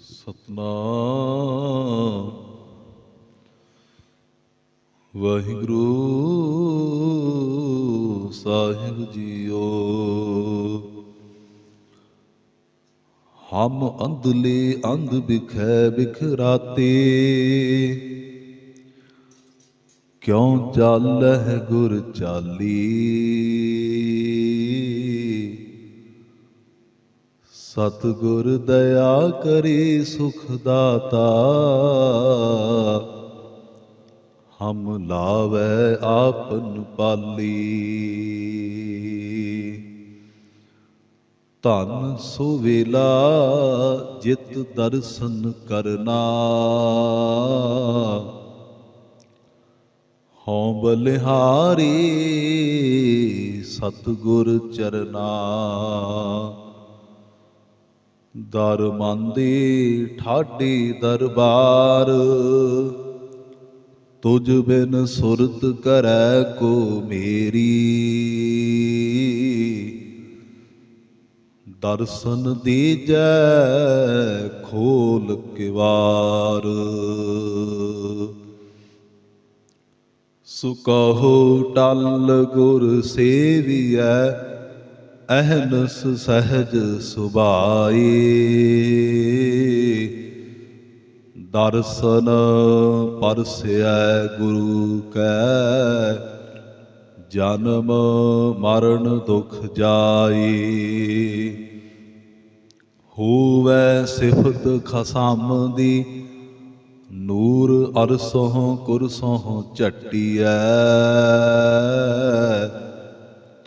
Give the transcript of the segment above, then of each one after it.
ਸਤਨਾਮ। ਵਾਹਿਗੁਰੂ ਸਾਹਿਬ ਜੀਓ। ਹਮ ਅੰਧਲੇ ਅੰਧ ਬਿਖੈ ਬਿਖਰਾਤੇ ਕਿਉ ਚਾਲਹਿ ਗੁਰ ਚਾਲੀ? ਸਤਿਗੁਰ ਦਇਆ ਕਰੇ ਸੁਖ ਦਾਤਾ। ਹਮ ਲਾਵੈ ਆਪਨ ਪਾਲੀ। ਧਨ ਸੋ ਵੇਲਾ, ਜਿਤ ਦਰਸ਼ਨ ਕਰਨਾ। ਹਉ ਬਲਿਹਾਰੀ ਸਤਿਗੁਰ ਚਰਨਾ। ਦਰ ਮੰਦੀ ਠਾਡੀ ਦਰਬਾਰ। ਤੁਝ ਬਿਨ ਸੁਰਤ ਕਰੈ ਕੋ ਮੇਰੀ। ਦਰਸ਼ਨ ਦੀਜੈ ਖੋਲ ਕਿਵਾਰ। ਸੁਕਹੋ ਟਲ ਗੁਰ ਸੇਵੀਐ ਅਹਨਸ ਸਹਜ ਸੁਭਾਈ। ਦਰਸ਼ਨ ਪਰਸਿਐ ਗੁਰੂ ਕੈ, ਜਨਮ ਮਰਨ ਦੁਖ ਜਾਈ। ਹੋਵੈ ਸਿਫਤ ਖਸਮ ਦੀ, ਨੂਰ ਅਰਸੋਂ ਕੁਰਸੋਂ ਝਟੀਐ।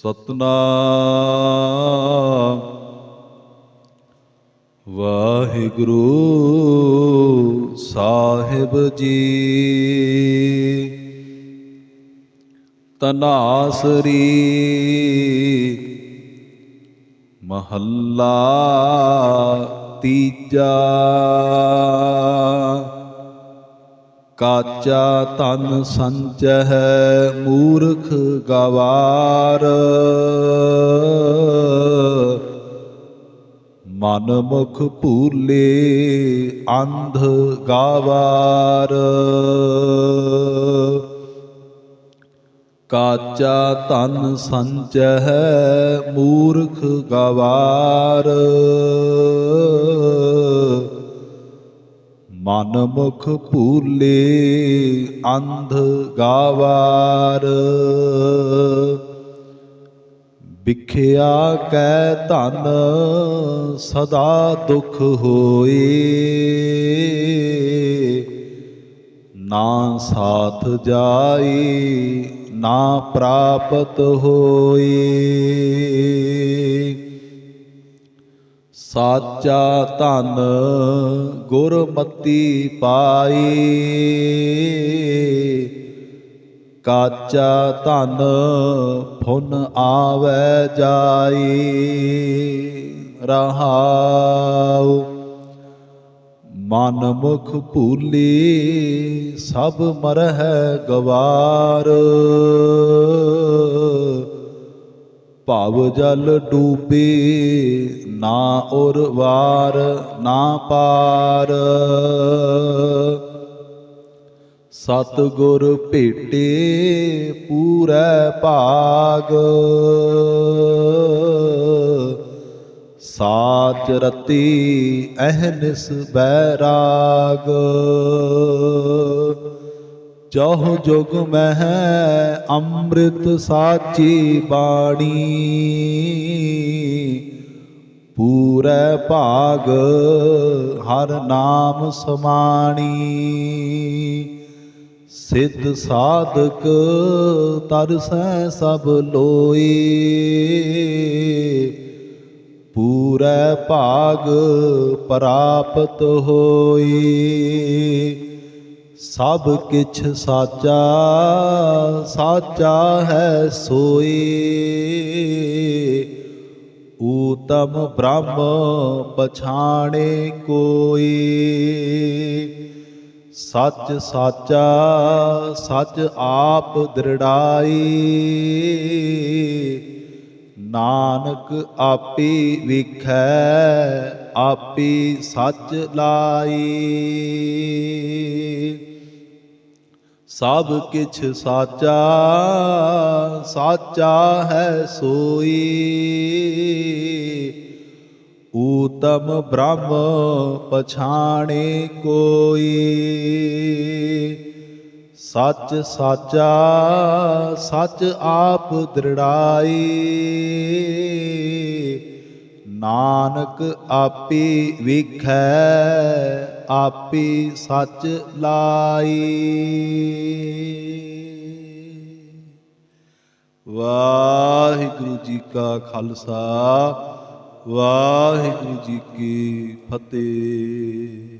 ਸਤਨਾਮ। ਵਾਹਿਗੁਰੂ ਸਾਹਿਬ ਜੀ। ਤਨਾਸਰੀ ਮਹੱਲਾ ਤੀਜਾ। ਕਾਚਾ ਤਨ ਸੰਚਹਿ ਮੂਰਖ ਗਵਾਰ। ਮਨ ਮੁਖ ਭੂਲੇ ਅੰਧ ਗਾਵਾਰ। ਕਾਚਾ ਤਨ ਸੰਚਹਿ ਮੂਰਖ ਗਵਾਰ। ਮਨ ਮੁਖ ਭੂਲੇ ਅੰਧ ਗਾਵਾਰ। ਵਿਖਿਆ ਕੈ ਧਨ ਸਦਾ ਦੁਖ ਹੋਏ। ਨਾ ਸਾਥ ਜਾਈ ਨਾ ਪ੍ਰਾਪਤ ਹੋਏ। ਸਾਚਾ ਧਨ ਗੁਰਮਤੀ ਪਾਈ। ਕਾਚਾ ਧਨ ਫੁਨ ਆਵੈ ਜਾਈ। ਰਹਾਉ ਮਨ ਮੁਖ ਭੂਲੀ ਸਭ ਮਰਹਿ ਗਵਾਰ। ਭਵ ਜਲ ਡੂਬੇ, ਨਾ ਔਰ ਵਾਰ, ਨਾ ਪਾਰ। ਸਤ ਗੁਰ ਭੇਟੇ, ਪੂਰੈ ਭਾਗ। ਸਾਚ ਰਤੀ ਅਹਨਿਸ ਬੈਰਾਗ ਚੌਹ ਜੁਗ ਮਹਿ ਅੰਮ੍ਰਿਤ ਸਾਚੀ ਬਾਣੀ। ਪੂਰੈ ਭਾਗ ਹਰ ਨਾਮ ਸਮਾਣੀ। ਸਿੱਧ ਸਾਧਕ ਤਰਸੈ ਸਭ ਲੋਈ। ਪੂਰੈ ਭਾਗ ਪ੍ਰਾਪਤ ਹੋਈ। ਸਭ ਕਿਛ ਸਾਚਾ ਸਾਚਾ ਹੈ ਸੋਈ ਊਤਮ ਬ੍ਰਹਮ ਪਛਾਣੇ ਕੋਈ ਸੱਚ ਸਾਚਾ, ਸੱਚ ਆਪ ਦ੍ਰਿੜਾਈ ਨਾਨਕ ਆਪੀ ਵਿਖੈ, ਆਪੀ ਸੱਚ ਲਾਈ ਸਭ ਕਿਛ ਸਾਚਾ ਸਾਚਾ ਹੈ ਸੋਈ। ਊਤਮ ਬ੍ਰਹਮ ਪਛਾਣੇ ਕੋਈ। ਸੱਚ ਸਾਚਾ, ਸੱਚ ਆਪ ਦ੍ਰਿੜਾਈ। ਨਾਨਕ ਆਪੀ ਵਿਖੈ ਆਪੇ ਸੱਚ ਲਾਈ। ਵਾਹਿਗੁਰੂ ਜੀ ਕਾ ਖਾਲਸਾ ਵਾਹਿਗੁਰੂ ਜੀ ਕੀ ਫਤਿਹ।